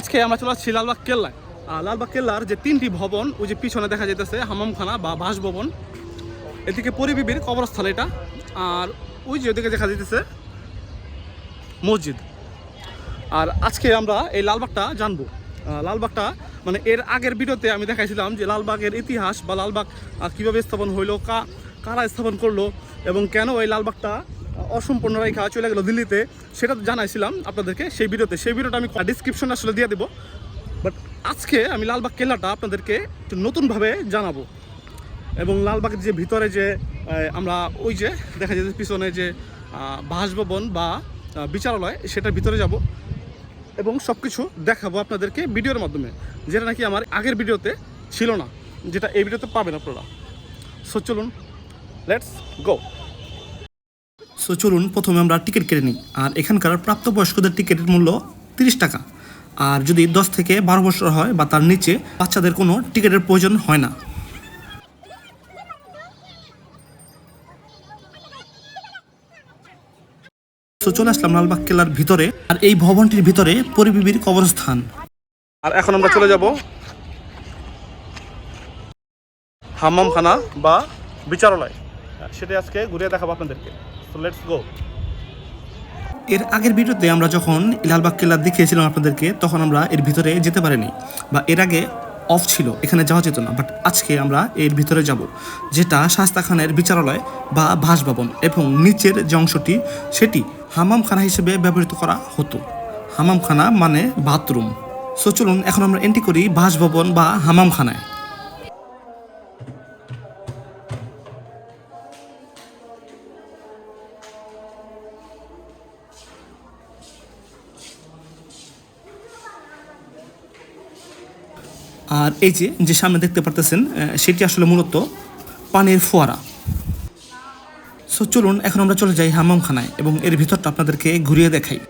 আজকে আমরা চলে আসছি লালবাগ কেল্লায়। লালবাগ কেল্লার যে তিনটি ভবন, ওই যে পিছনে দেখা যেতেছে হামামখানা বা বাসভবন। এদিকে পরিবিবির কবরস্থল এটা, আর ওই যে ওদিকে দেখা যেতেছে মসজিদ। আর আজকে আমরা এই লালবাগটা জানব। লালবাগটা মানে এর আগের ভিডিওতে আমি দেখাইছিলাম যে লালবাগের ইতিহাস বা লালবাগ কীভাবে স্থাপন হইল, কা, কারা স্থাপন করল এবং কেন এই লালবাগটা অসম্পূর্ণ রেখা চলে গেলো দিল্লিতে, সেটা তো জানাইছিলাম আপনাদেরকে সেই ভিডিওতে। সেই ভিডিওটা আমি ডিসক্রিপশন আসলে দিয়ে দেবো। বাট আজকে আমি লালবাগ কেল্লাটা আপনাদেরকে একটু নতুনভাবে জানাব। এবং লালবাগের যে ভিতরে যে আমরা ওই যে দেখা যাচ্ছে পিছনে যে বাসভবন বা বিচারালয়, সেটার ভিতরে যাব। এবং সব কিছু দেখাবো আপনাদেরকে ভিডিওর মাধ্যমে, যেটা নাকি আমার আগের ভিডিওতে ছিল না, যেটা এই ভিডিওতে পাবেন আপনারা। সো চলুন লেটস গো সো চলুন প্রথমে আমরা টিকিট কেটে নিই। আর এখানকার প্রাপ্তবয়স্কদের টিকিটের মূল্য তিরিশ টাকা। আর যদি দশ থেকে বারো বছর হয় বা তার নিচে, বাচ্চাদের কোনো টিকিটের প্রয়োজন হয় না। সো চলে আসলাম লালবাগ কেল্লার ভিতরে, আর এই ভবনটির ভিতরে পরিবিবির কবরস্থান। আর এখন আমরা চলে যাব হাম্মামখানা বা বিচারালয়। সেটা আজকে ঘুরে দেখাবো আপনাদেরকে। সো লেটস গো এর আগের ভিডিওতে আমরা যখন লালবাগ কেল্লা দেখিয়েছিলাম আপনাদেরকে, তখন আমরা এর ভিতরে যেতে পারিনি বা এর আগে অফ ছিল, এখানে যাওয়া যেত না বাট আজকে আমরা এর ভিতরে যাব, যেটা শাস্তা খানের বিচারালয় বা ভাসভবন এবং নিচের যে অংশটি, সেটি হামামখানা হিসেবে ব্যবহৃত করা হতো। হামামখানা মানে বাথরুম। সো চলুন, এখন আমরা এন্ট্রি করি বাসভবন বা হামামখানায়। আর এই যে যে সামনে দেখতে পারতেছেন সেটি আসলে মূলত পানির ফোয়ারা। সো চলুন, এখন আমরা চলে যাই হামামখানায় এবং এর ভিতরটা আপনাদেরকে ঘুরিয়ে দেখাই।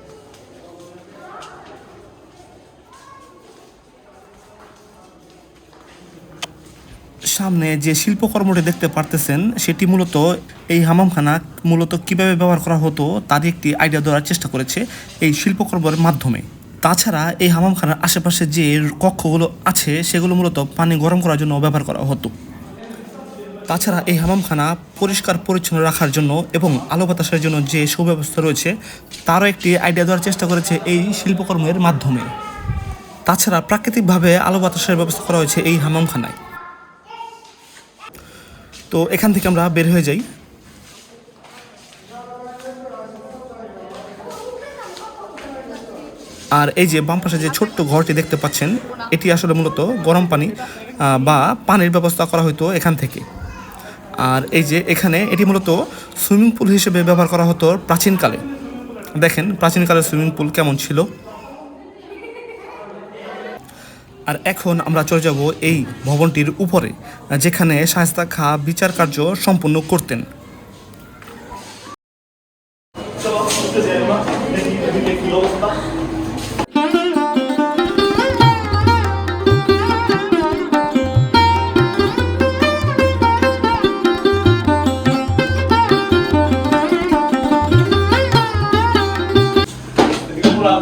সামনে যে শিল্পকর্মটি দেখতে পারতেছেন, সেটি মূলত এই হামামখানা মূলত কীভাবে ব্যবহার করা হতো, তারই একটি আইডিয়া দেওয়ার চেষ্টা করেছে এই শিল্পকর্মের মাধ্যমে। তাছাড়া এই হামামখানার আশেপাশে যে কক্ষগুলো আছে, সেগুলো মূলত পানি গরম করার জন্য ব্যবহার করা হতো। তাছাড়া এই হামামখানা পরিষ্কার পরিচ্ছন্ন রাখার জন্য এবং আলো বাতাসের জন্য যে সুব্যবস্থা রয়েছে, তারও একটি আইডিয়া দেওয়ার চেষ্টা করেছে এই শিল্পকর্মের মাধ্যমে। তাছাড়া প্রাকৃতিকভাবে আলো বাতাসের ব্যবস্থা করা হয়েছে এই হামামখানায়। তো এখান থেকে আমরা বের হয়ে যাই। আর এই যে বাম পাশে যে ছোট্ট ঘরটি দেখতে পাচ্ছেন, এটি আসলে মূলত গরম পানি বা পানির ব্যবস্থা করা হতো এখান থেকে। আর এই যে এখানে এটি মূলত সুইমিং পুল হিসেবে ব্যবহার করা হতো প্রাচীনকালে। দেখেন প্রাচীনকালের সুইমিং পুল কেমন ছিল। আর এখন আমরা চলে যাব এই ভবনটির উপরে, যেখানে শায়স্তা খা বিচার কার্য সম্পন্ন করতেন। এদিকে পুরো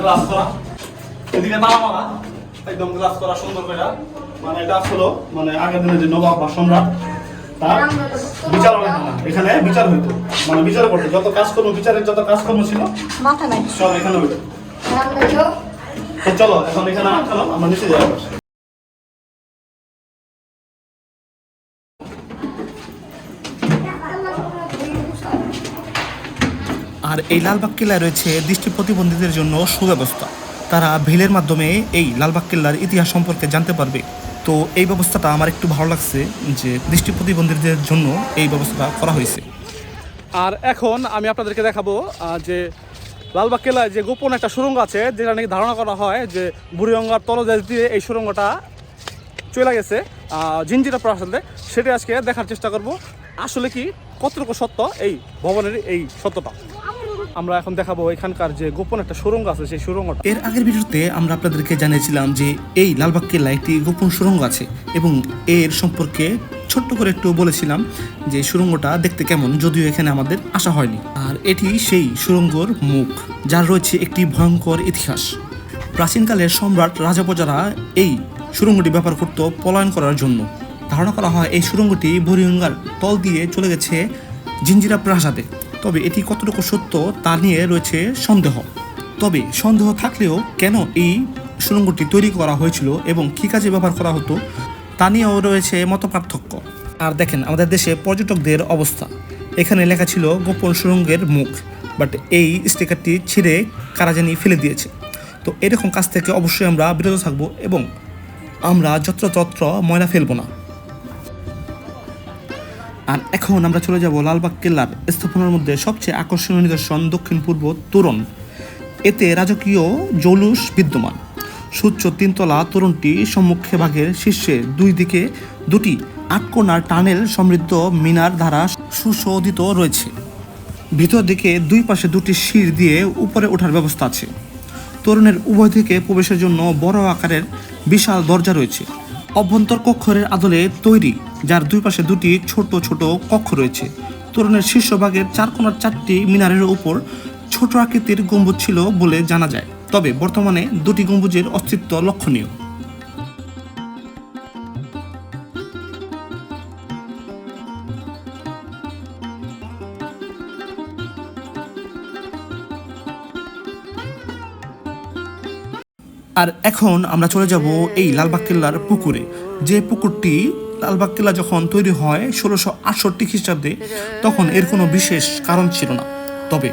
গ্লাস করা। এদিকে তালা মারা একদম গ্লাস করা সুন্দর করে। মানে এটা হলো মানে আগের দিনে যে নবাব বা সম্রাট তার বিচার খানা। এখানে বিচার হইতো। মানে বিচার করতো। যত কাজকর্ম বিচারের যত কাজকর্ম ছিল সব এখানে হইতো। তো চলো এখন এখানে চলো আমরা নিচে যাই। এই লালবাগ কেল্লায় রয়েছে দৃষ্টি প্রতিবন্ধীদের জন্য সুব্যবস্থা। তারা ভিলের মাধ্যমে এই লালবাগ কেল্লার ইতিহাস সম্পর্কে জানতে পারবে। তো এই ব্যবস্থাটা আমার একটু ভালো লাগছে যে দৃষ্টি প্রতিবন্ধীদের জন্য এই ব্যবস্থাটা করা হয়েছে। আর এখন আমি আপনাদেরকে দেখাবো যে লালবাগ কেল্লায় যে গোপন একটা সুড়ঙ্গ আছে, যেটা নাকি ধারণা করা হয় যে বুড়িগঙ্গার তলদেশ দিয়ে এই সুড়ঙ্গটা চলে গেছে জিঞ্জিরা প্রাসাদে। সেটা আজকে দেখার চেষ্টা করব। আসলে কি, কতটুকু সত্য এই ভবনের এই সত্যটা? আমরা এখন দেখাবো এখানকার যে গোপন একটা সুড়ঙ্গ আছে, সেই সুড়ঙ্গটা এর আগের ভিডিওতে আমরা আপনাদেরকে জানিয়েছিলাম যে এই লালবাগ কেল্লায় একটি গোপন সুরঙ্গ আছে এবং এর সম্পর্কে ছোট্ট করে একটু বলেছিলাম যে সুরঙ্গটা দেখতে কেমন, যদিও এখানে আমাদের আসা হয়নি। আর এটি সেই সুড়ঙ্গর মুখ, যার রয়েছে একটি ভয়ঙ্কর ইতিহাস। প্রাচীনকালের সম্রাট রাজা প্রজারা এই সুড়ঙ্গটি ব্যবহার করত পলায়ন করার জন্য। ধারণা করা হয় এই সুড়ঙ্গটি বুড়িগঙ্গার তল দিয়ে চলে গেছে জিঞ্জিরা প্রাসাদে। তবে এটি কতটুকু সত্য তা নিয়ে রয়েছে সন্দেহ। তবে সন্দেহ থাকলেও কেন এই সুড়ঙ্গটি তৈরি করা হয়েছিল এবং কী কাজে ব্যবহার করা হতো, তা নিয়েও রয়েছে মতপার্থক্য। আর দেখেন, আমাদের দেশে পর্যটকদের অবস্থা। এখানে লেখা ছিল, গোপন সুড়ঙ্গের মুখ বাট এই স্টিকারটি ছিঁড়ে কারা জানি ফেলে দিয়েছে। তো এরকম কাজ থেকে অবশ্যই আমরা বিরত থাকব এবং আমরা যত্রতত্র ময়লা ফেলব না। আর এখন আমরা চলে যাব লালবাগ কেল্লার স্থাপনার মধ্যে সবচেয়ে আকর্ষণীয় নিদর্শন দক্ষিণ পূর্ব তোরণ। এতে রাজকীয় জৌলুস বিদ্যমান। সুচ্চ তিনতলা তোরণটি সম্মুখে ভাগের শীর্ষে দুই দিকে দুটি আটকোনার টানেল সমৃদ্ধ মিনার দ্বারা সুশোধিত রয়েছে। ভিতর দিকে দুই পাশে দুটি সিঁড় দিয়ে উপরে ওঠার ব্যবস্থা আছে। তরুণের উভয় দিকে প্রবেশের জন্য বড় আকারের বিশাল দরজা রয়েছে। অভ্যন্তর কক্ষরের আদলে তৈরি যার দুই পাশে দুটি ছোট ছোট কক্ষ রয়েছে। তরুণের শীর্ষভাগের চার কোনার চারটি মিনারের উপর ছোট আকৃতির গম্বুজ ছিল বলে জানা যায়। তবে বর্তমানে দুটি গম্বুজের অস্তিত্ব লক্ষণীয়। আর এখন আমরা চলে যাব এই লালবাগ কেল্লার পুকুরে। যে পুকুরটি লালবাগ কেল্লা যখন তৈরি হয়, ষোলোশো আটষট্টি খ্রিস্টাব্দে, তখন এর কোনো বিশেষ কারণ ছিল না। তবে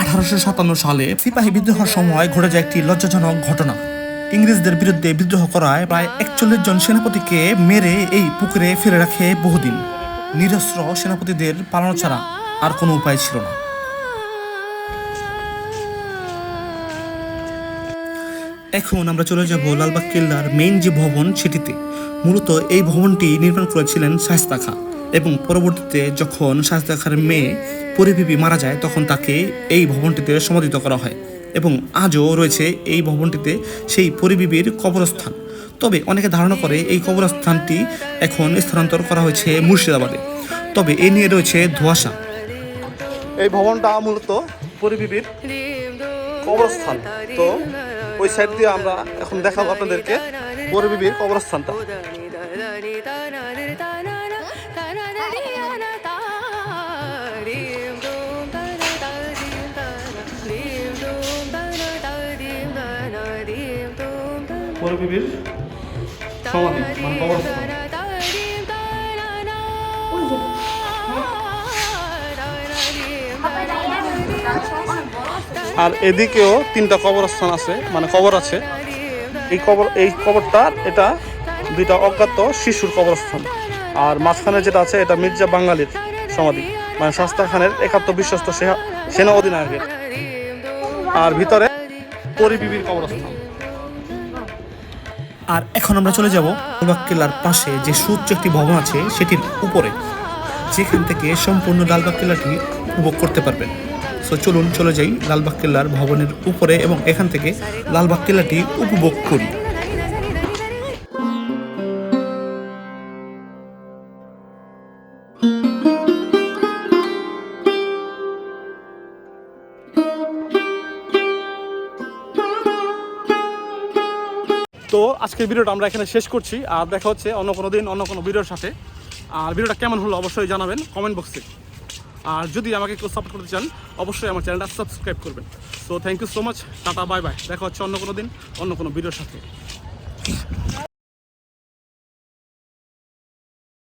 আঠারোশো সাতান্ন সালে সিপাহী বিদ্রোহের সময় ঘটে যায় একটি লজ্জাজনক ঘটনা। ইংরেজদের বিরুদ্ধে বিদ্রোহ করায় প্রায় একচল্লিশ জন সেনাপতিকে মেরে এই পুকুরে ফেলে রাখে বহুদিন। নিরস্ত্র সেনাপতিদের পালানো ছাড়া আর কোনো উপায় ছিল না। এখন আমরা চলে যাব লালবাগ কেল্লার মেইন যে ভবন, সেটিতে। মূলত এই ভবনটি নির্মাণ করেছিলেন শায়স্তা খাঁ এবং পরবর্তীতে যখন শায়স্তা খাঁর মেয়ে পরিবিবি মারা যায়, তখন তাকে এই ভবনটিতে সমাধিত করা হয় এবং আজও রয়েছে এই ভবনটিতে সেই পরিবিবির কবরস্থান। তবে অনেকে ধারণা করে এই কবরস্থানটি এখন স্থানান্তর করা হয়েছে মুর্শিদাবাদে। তবে এ নিয়ে রয়েছে ধোঁয়াশা। এই ভবনটা মূলত পরিবিবির কবরস্থান। তো ওই সাইড দিয়ে আমরা এখন দেখাবো আপনাদেরকে। কবরস্থানটা পরিবিবির সমাধি মানে কবরস্থান। আর এদিকেও তিনটা কবরস্থান আছে মানে কবর আছে। এই কবর এই কবরটার এটা দুইটা অজ্ঞাত শিশুর কবরস্থান। আর মাঝখানে যেটা আছে, এটা মির্জা বাঙালির সমাধি মানে শাস্তা খানের একাত্ম বিশ্বস্ত সেনা- অধিনায়কের। আর ভিতরে পরিবিবির কবরস্থান। আর এখন আমরা চলে যাব লালবাগ কেল্লার পাশে, যে সুউচ্চ একটি ভবন আছে, সেটির উপরে। যেখান থেকে সম্পূর্ণ লালবাগ কেল্লাটি উপভোগ করতে পারবেন। সো চলুন চলে যাই লালবাগ কেল্লার ভবনের উপরে এবং এখান থেকে লালবাগ কেল্লাটি উপভোগ করি। তো আজকের ভিডিওটা আমরা এখানে শেষ করছি, আর দেখা হচ্ছে অন্য কোনো দিন, অন্য কোনো ভিডিওর সাথে। আর ভিডিওটা কেমন হলো অবশ্যই জানাবেন কমেন্ট বক্সে। আর যদি আমাকে একটু সাপোর্ট করতে চান, অবশ্যই আমার চ্যানেলটা সাবস্ক্রাইব করবেন। So thank you so much tata bye bye দেখা হচ্ছে অন্য কোনো দিন, অন্য কোনো ভিডিওর সাথে।